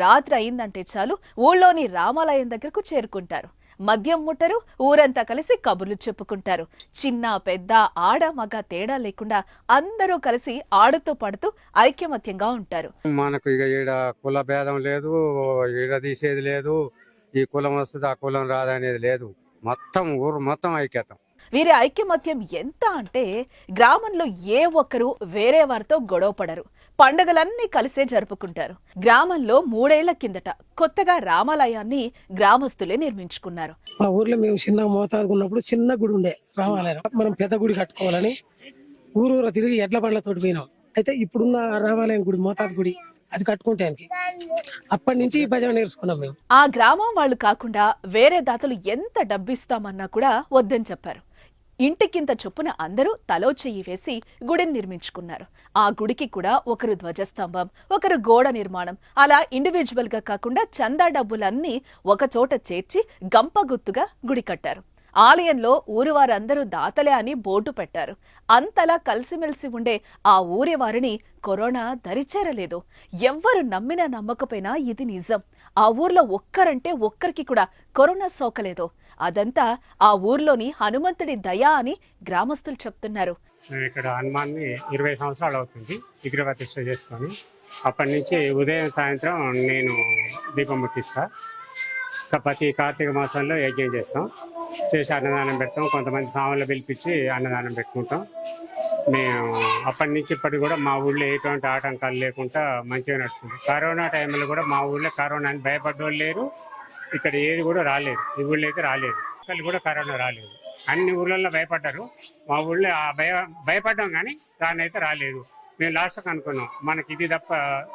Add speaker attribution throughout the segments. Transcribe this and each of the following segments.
Speaker 1: రాత్రి అయిందంటే చాలు ఊళ్ళోని రామాలయం దగ్గరకు చేరుకుంటారు. మద్యం ముట్టరు ఊరంతా కలిసి కబుర్లు చెప్పుకుంటారు. చిన్న పెద్ద ఆడ మగ తేడా లేకుండా అందరూ కలిసి ఆడుతూ పడుతూ ఐక్యమత్యంగా ఉంటారు.
Speaker 2: మనకు ఇక ఈడ కుల భేదం లేదు ఈడ తీసేది లేదు ఈ కులం వస్తుంది ఆ కులం రాదనేది లేదు. మొత్తం ఊరు మొత్తం ఐక్యత.
Speaker 1: వీరి ఐక్యమత్యం ఎంత అంటే గ్రామంలో ఏ ఒక్కరూ వేరే వారితో గొడవ పడరు. పండగలన్నీ కలిసే జరుపుకుంటారు. గ్రామంలో మూడేళ్ళ కిందట కొత్తగా రామాలయాన్ని గ్రామస్తులే నిర్మించుకున్నారు.
Speaker 3: మా ఊర్లో మేము చిన్న మోతాదు ఉన్నప్పుడు చిన్న గుడి ఉండే రామాలయం. మనం పెద్ద గుడి కట్టుకోవాలని ఊరూర తిరిగి ఎడ్ల బండ్లతోటి పోయినాం. అయితే ఇప్పుడున్న రామాలయం గుడి మోతాదు గుడి అది కట్టుకుంటానికి. అప్పటి నుంచి భజన నేర్చుకున్నాం మేము.
Speaker 1: ఆ గ్రామం వాళ్ళు కాకుండా వేరే దాతలు ఎంత డబ్బిస్తామన్నా కూడా వద్దని చెప్పారు. ఇంటికింత చొప్పున అందరూ తలో చెయ్యి వేసి గుడిని నిర్మించుకున్నారు. ఆ గుడికి కూడా ఒకరు ధ్వజస్తంభం ఒకరు గోడ నిర్మాణం. అలా ఇండివిజువల్గా కాకుండా చందా డబ్బులన్నీ ఒకచోట చేర్చి గంపగుత్తుగా గుడి కట్టారు. ఆలయంలో ఊరు వారందరూ దాతలే అని బోర్డు పెట్టారు. అంతలా కలిసిమెలిసి ఉండే ఆ ఊరి వారిని కరోనా దరిచేరలేదు. ఎవ్వరు నమ్మినా నమ్మకపోయినా ఇది నిజం. ఆ ఊర్లో ఒక్కరంటే ఒక్కరికి కూడా కరోనా సోకలేదు. అదంతా ఆ ఊర్లోని హనుమంతుడి దయా అని గ్రామస్తులు చెప్తున్నారు.
Speaker 4: మేము ఇక్కడ హనుమాన్ని ఇరవై సంవత్సరాలు అవుతుంది విగ్రహ ప్రతిష్ట చేసుకొని. అప్పటి నుంచి ఉదయం సాయంత్రం నేను దీపం ముట్టిస్తా. ప్రతి కార్తీక మాసంలో యజ్ఞం చేస్తాం. చేసి అన్నదానం పెడతాం. కొంతమంది సామాన్లు పిలిపించి అన్నదానం పెట్టుకుంటాం. మేము అప్పటి నుంచి ఇప్పటికి కూడా మా ఊళ్ళో ఎటువంటి ఆటంకాలు లేకుండా మంచిగా నడుస్తుంది. కరోనా టైంలో కూడా మా ఊళ్ళో కరోనా అని భయపడ్డోళ్ళు లేరు. ఇక్కడ ఏది కూడా రాలేదు. ఈ ఊళ్ళో అయితే రాలేదు. ఇక్కడ కూడా కరోనా రాలేదు. అన్ని ఊళ్ళల్లో భయపడ్డారు. మా ఊళ్ళో భయ భయపడ్డాం కానీ దాన్ని అయితే రాలేదు. మేము లాస్ట్కి అనుకున్నాం. మనకి ఇది తప్ప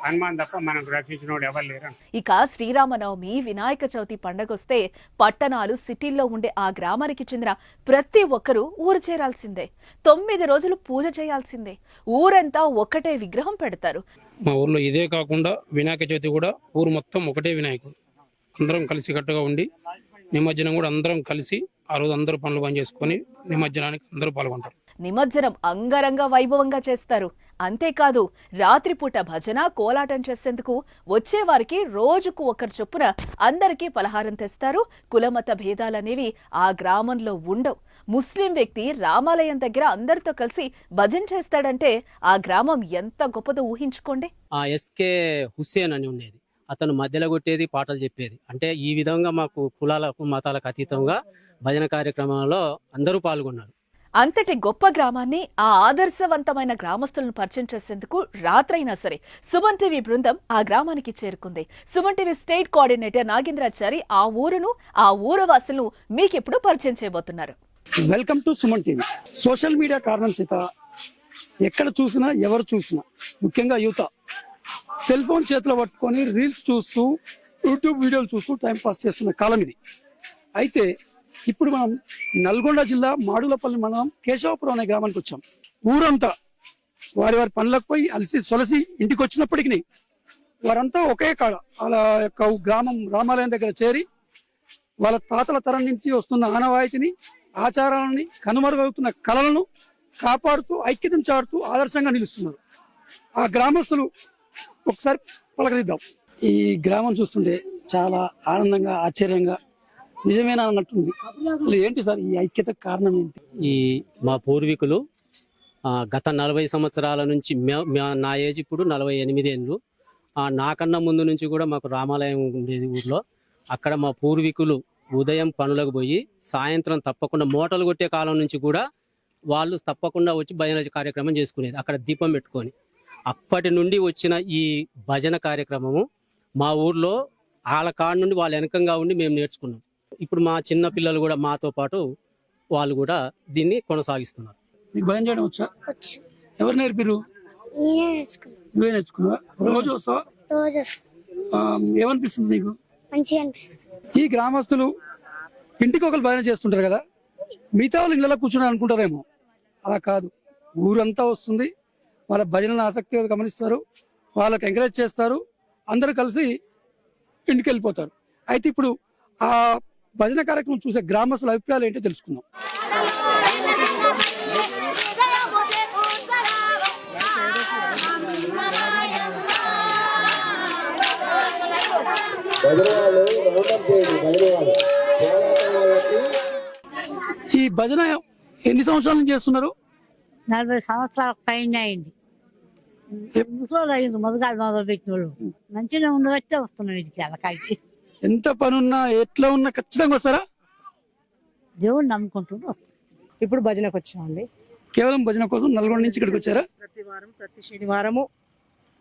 Speaker 4: హనుమాన్ తప్ప మనకు రక్షించిన వాడు ఎవరు లేరు.
Speaker 1: ఇక శ్రీరామనవమి వినాయక చవితి పండగొస్తే పట్టణాలు సిటీల్లో ఉండే ఆ గ్రామానికి చెందిన ప్రతి ఒక్కరూ ఊరు చేరాల్సిందే. తొమ్మిది రోజులు పూజ చేయాల్సిందే. ఊరంతా ఒక్కటే విగ్రహం పెడతారు.
Speaker 5: మా ఊర్లో ఇదే కాకుండా వినాయక చవితి కూడా ఊరు మొత్తం ఒకటే వినాయకుడు. అందరం కలిసి కట్టుగా ఉండి నిమజ్జనం కూడా అందరం కలిసి ఆ రోజు అందరూ పనులు బంద్ చేసుకొని నిమజ్జనానికి అందరూ పాల్గొంటారు.
Speaker 1: నిమజ్జనం అంగరంగ వైభవంగా చేస్తారు. అంతేకాదు రాత్రిపూట భజన కోలాటం చేసేందుకు వచ్చేవారికి రోజుకు ఒకరు చొప్పున అందరికీ పలహారం తెస్తారు. కులమత భేదాలనేవి ఆ గ్రామంలో ఉండవు. ముస్లిం వ్యక్తి రామాలయం దగ్గర అందరితో కలిసి భజన చేస్తాడంటే ఆ గ్రామం ఎంత గొప్పదో ఊహించుకోండి.
Speaker 6: ఆ ఎస్కే హుస్సేన్ అని ఉండేది. అతను మధ్యలో కొట్టేది పాటలు చెప్పేది. అంటే ఈ విధంగా మాకు కులాలకు మతాలకు అతీతంగా భజన కార్యక్రమంలో అందరూ పాల్గొన్నారు.
Speaker 1: అంతటి గొప్ప గ్రామాన్ని ఆ ఆదర్శవంతమైన గ్రామస్తులను పరిచయం చేసేందుకు రాత్రైనా సరే సుమన్ టీవీ బృందం ఆ గ్రామానికి చేరుకుంది. Suman TV state coordinator Nagendrachari ఆ ఊరును ఆ ఊరు వాసులను మీకెప్పుడు పరిచయం చేయబోతున్నారు.
Speaker 3: Welcome to Suman TV social media కారణం చేత ఎక్కడ చూసినా ఎవరు చూసినా ముఖ్యంగా యువత సెల్ ఫోన్ చేతిలో పట్టుకొని రీల్స్ చూస్తూ యూట్యూబ్ వీడియోలు చూస్తూ టైం పాస్ చేస్తున్న కాలం ఇది. అయితే ఇప్పుడు మనం నల్గొండ జిల్లా మాడులపల్లి మండలం కేశవపురం అనే గ్రామానికి వచ్చాం. ఊరంతా వారి వారి పనులకు పోయి అలసి సొలసి ఇంటికి వచ్చినప్పటికీ వారంతా ఒకే కాడ వాళ్ళ యొక్క గ్రామం రామాలయం దగ్గర చేరి వాళ్ళ తాతల తరం నుంచి వస్తున్న ఆనవాయితీని ఆచారాలని కనుమరుగవుతున్న కళలను కాపాడుతూ ఐక్యతను చాడుతూ ఆదర్శంగా నిలుస్తున్నారు. ఆ గ్రామస్తులు ఒకసారి పలకరిద్దాం. ఈ గ్రామం చూస్తుంటే చాలా ఆనందంగా ఆశ్చర్యంగా నిజమేనా అన్నట్టుంది. అసలు ఏంటి సార్ ఈ ఐక్యత కారణం ఏంటి?
Speaker 6: ఈ మా పూర్వీకులు గత నలభై సంవత్సరాల నుంచి నా ఏజ్ ఇప్పుడు నలభై ఎనిమిది ఏళ్ళు నాకన్నా ముందు నుంచి కూడా మాకు రామాలయం ఉండేది ఊర్లో. అక్కడ మా పూర్వీకులు ఉదయం పనులకు పోయి సాయంత్రం తప్పకుండా మూటలు కొట్టే కాలం నుంచి కూడా వాళ్ళు తప్పకుండా వచ్చి భజన కార్యక్రమం చేసుకునేది. అక్కడ దీపం పెట్టుకొని. అప్పటి నుండి వచ్చిన ఈ భజన కార్యక్రమము మా ఊర్లో వాళ్ళ కాడ నుండి వాళ్ళ వెనకంగా ఉండి మేము నేర్చుకున్నాం. ఇప్పుడు మా చిన్న పిల్లలు కూడా మాతో పాటు వాళ్ళు కూడా దీన్ని కొనసాగిస్తున్నారు.
Speaker 3: నీకు భయం చేయడం వచ్చా? ఎవరు నేర్పిరు నువ్వే నేర్చుకున్నావా? రోజు వస్తావా? ఏమనిపిస్తుంది నీకు?
Speaker 7: మంచిగా అనిపిస్తుంది.
Speaker 3: ఈ గ్రామస్తులు ఇంటికి ఒకరు భజన చేస్తుంటారు కదా? మిగతా వాళ్ళు ఇళ్ళలో కూర్చుని అనుకుంటారేమో. అలా కాదు. ఊరంతా వస్తుంది. వాళ్ళ భజనను ఆసక్తిగా గమనిస్తారు. వాళ్ళకి ఎంకరేజ్ చేస్తారు. అందరూ కలిసి ఇంటికి వెళ్ళిపోతారు. అయితే ఇప్పుడు ఆ భజన కార్యక్రమం చూసే గ్రామస్తుల అభిప్రాయాలు ఏంటో తెలుసుకుందాం. ఈ భజన ఎన్ని సంవత్సరాల నుంచి చేస్తున్నారు?
Speaker 8: నలభై సంవత్సరాల పైన అయింది. ముసలు అయింది మొదగాడు మొదలు పెట్టిన వాళ్ళు మంచిగా ఉండబట్టే వస్తున్నాం ఇంటికి అలకాయకి
Speaker 3: ఎంత పనున్నా ఎట్లా ఉన్నా ఖచ్చితంగా వస్తారా?
Speaker 8: దేవుడు నమ్ముకుంటూ వస్తాం
Speaker 9: ఇప్పుడు భజనకు వచ్చామండి.
Speaker 3: కేవలం భజన కోసం నల్గొండ నుంచి ఇక్కడికి వచ్చారా?
Speaker 9: ప్రతి వారం ప్రతి శనివారము.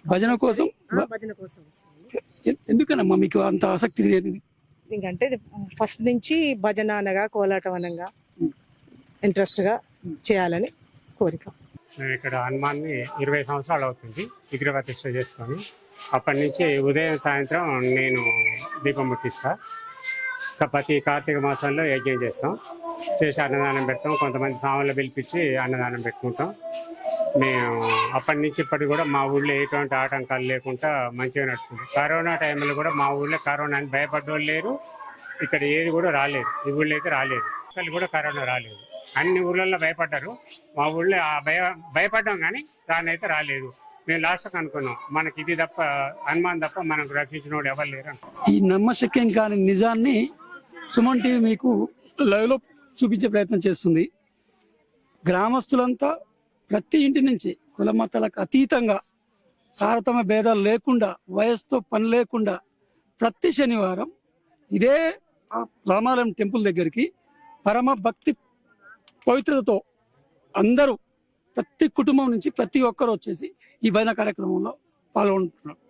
Speaker 3: భజన కోసం?
Speaker 9: ఆ, భజన కోసం వస్తామండి.
Speaker 3: ఎ- ఎందుకనమ్మా మీకు అంత ఆసక్తి లేదు
Speaker 9: ఇంకంటే ఫస్ట్ నుంచి భజన అనగా కోలాటం అనగా ఇంట్రెస్ట్గా చేయాలని కోరిక.
Speaker 4: మేము ఇక్కడ హనుమాన్ని ఇరవై సంవత్సరాలు అవుతుంది విగ్రహ ప్రతిష్ట చేసుకొని అప్పటి నుంచి ఉదయం సాయంత్రం నేను దీపం ముట్టిస్తా. ప్రతి కార్తీక మాసంలో యజ్ఞం చేస్తాం. చేసి అన్నదానం పెడతాం. కొంతమంది సాములు పిలిపించి అన్నదానం పెట్టుకుంటాం. మేము అప్పటి నుంచి ఇప్పటికి కూడా మా ఊళ్ళో ఎటువంటి ఆటంకాలు లేకుండా మంచిగా నడుస్తుంది. కరోనా టైంలో కూడా మా ఊళ్ళో కరోనా అని భయపడ్డోళ్ళు లేరు. ఇక్కడ ఏది కూడా రాలేదు. ఈ ఊళ్ళో అయితే రాలేదు. అసలు కూడా కరోనా రాలేదు. అన్ని ఊళ్ళల్లో భయపడ్డారు. మా ఊళ్ళో ఆ భయ భయపడ్డాం కానీ దాన్ని అయితే రాలేదు. మేము లాస్ట్కి అనుకున్నాం మనకి ఇది తప్ప హనుమాన్ తప్ప మనకు రక్షించిన వాడు ఎవరు లేరు
Speaker 3: ఈ నమ్మశక్యం కాని నిజాన్ని సుమన్ టీవీ మీకు లైవ్లో చూపించే ప్రయత్నం చేస్తుంది. గ్రామస్తులంతా ప్రతి ఇంటి నుంచి కుల మతాలకు అతీతంగా తారతమ్య భేదాలు లేకుండా వయసుతో పని లేకుండా ప్రతి శనివారం ఇదే రామాలయం టెంపుల్ దగ్గరికి పరమ భక్తి పవిత్రతతో అందరూ ప్రతి కుటుంబం నుంచి ప్రతి ఒక్కరు వచ్చేసి ఈ భజన కార్యక్రమంలో పాల్గొంటున్నారు